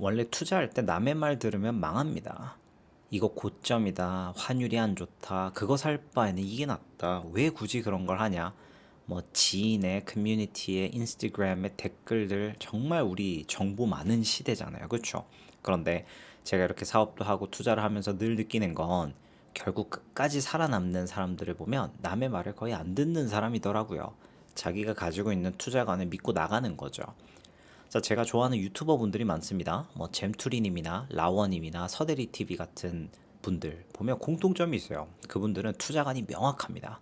원래 투자할 때 남의 말 들으면 망합니다. 이거 고점이다. 환율이 안 좋다. 그거 살 바에는 이게 낫다. 왜 굳이 그런 걸 하냐? 뭐 지인의 커뮤니티의 인스타그램의 댓글들 정말 우리 정보 많은 시대잖아요. 그렇죠? 그런데 제가 이렇게 사업도 하고 투자를 하면서 늘 느끼는 건 결국 끝까지 살아남는 사람들을 보면 남의 말을 거의 안 듣는 사람이더라고요. 자기가 가지고 있는 투자관을 믿고 나가는 거죠. 자, 제가 좋아하는 유튜버 분들이 많습니다. 뭐 잼투리님이나 라워님이나 서대리 TV 같은 분들 보면 공통점이 있어요. 그분들은 투자관이 명확합니다.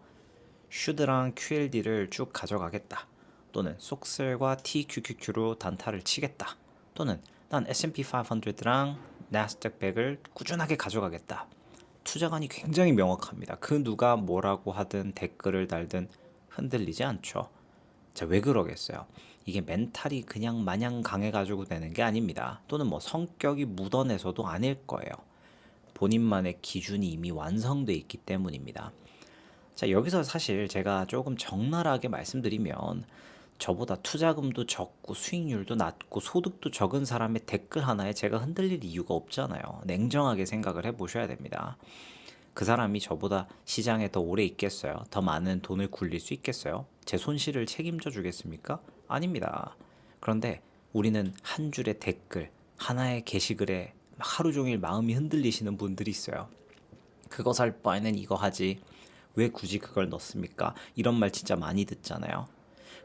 슈드랑 QLD를 쭉 가져가겠다. 또는 속셀과 TQQQ로 단타를 치겠다. 또는 난 S&P 500랑 나스닥 100을 꾸준하게 가져가겠다. 투자관이 굉장히 명확합니다. 그 누가 뭐라고 하든 댓글을 달든 흔들리지 않죠. 자, 왜 그러겠어요? 이게 멘탈이 그냥 마냥 강해가지고 되는 게 아닙니다. 또는 뭐 성격이 묻어내서도 아닐 거예요. 본인만의 기준이 이미 완성돼 있기 때문입니다. 자, 여기서 사실 제가 조금 적나라하게 말씀드리면 저보다 투자금도 적고 수익률도 낮고 소득도 적은 사람의 댓글 하나에 제가 흔들릴 이유가 없잖아요. 냉정하게 생각을 해 보셔야 됩니다. 그 사람이 저보다 시장에 더 오래 있겠어요? 더 많은 돈을 굴릴 수 있겠어요? 제 손실을 책임져 주겠습니까? 아닙니다. 그런데 우리는 한 줄의 댓글, 하나의 게시글에 하루 종일 마음이 흔들리시는 분들이 있어요. 그거 살 바에는 이거 하지. 왜 굳이 그걸 넣습니까? 이런 말 진짜 많이 듣잖아요.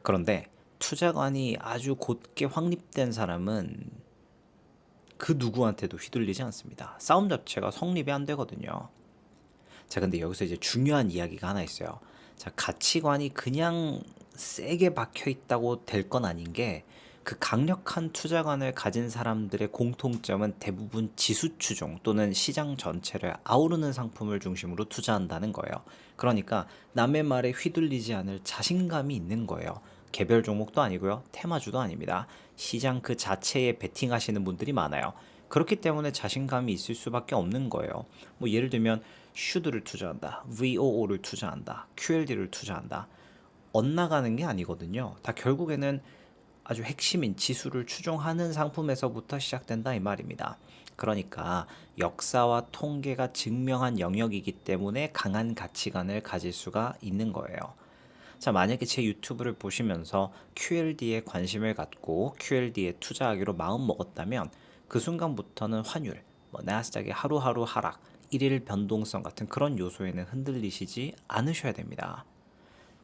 그런데 투자관이 아주 곧게 확립된 사람은 그 누구한테도 휘둘리지 않습니다. 싸움 자체가 성립이 안 되거든요. 자, 근데 여기서 이제 중요한 이야기가 하나 있어요. 자, 가치관이 그냥 세게 박혀 있다고 될 건 아닌 게 그 강력한 투자관을 가진 사람들의 공통점은 대부분 지수 추종 또는 시장 전체를 아우르는 상품을 중심으로 투자한다는 거예요. 그러니까 남의 말에 휘둘리지 않을 자신감이 있는 거예요. 개별 종목도 아니고요. 테마주도 아닙니다. 시장 그 자체에 베팅하시는 분들이 많아요. 그렇기 때문에 자신감이 있을 수밖에 없는 거예요. 뭐 예를 들면 슈드를 투자한다, VOO를 투자한다, QLD를 투자한다. 엇나가는 게 아니거든요. 다 결국에는 아주 핵심인 지수를 추종하는 상품에서부터 시작된다 이 말입니다. 그러니까 역사와 통계가 증명한 영역이기 때문에 강한 가치관을 가질 수가 있는 거예요. 자, 만약에 제 유튜브를 보시면서 QLD에 관심을 갖고 QLD에 투자하기로 마음 먹었다면 그 순간부터는 환율, 뭐 나스닥의 하루하루 하락, 일일 변동성 같은 그런 요소에는 흔들리시지 않으셔야 됩니다.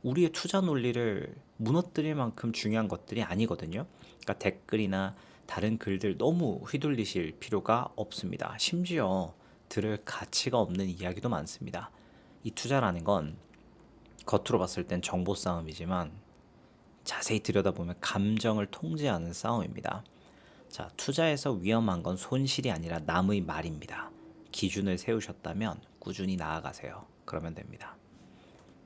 우리의 투자 논리를 무너뜨릴 만큼 중요한 것들이 아니거든요. 그러니까 댓글이나 다른 글들 너무 휘둘리실 필요가 없습니다. 심지어 들을 가치가 없는 이야기도 많습니다. 이 투자라는 건 겉으로 봤을 땐 정보 싸움이지만 자세히 들여다보면 감정을 통제하는 싸움입니다. 자, 투자에서 위험한 건 손실이 아니라 남의 말입니다. 기준을 세우셨다면 꾸준히 나아가세요. 그러면 됩니다.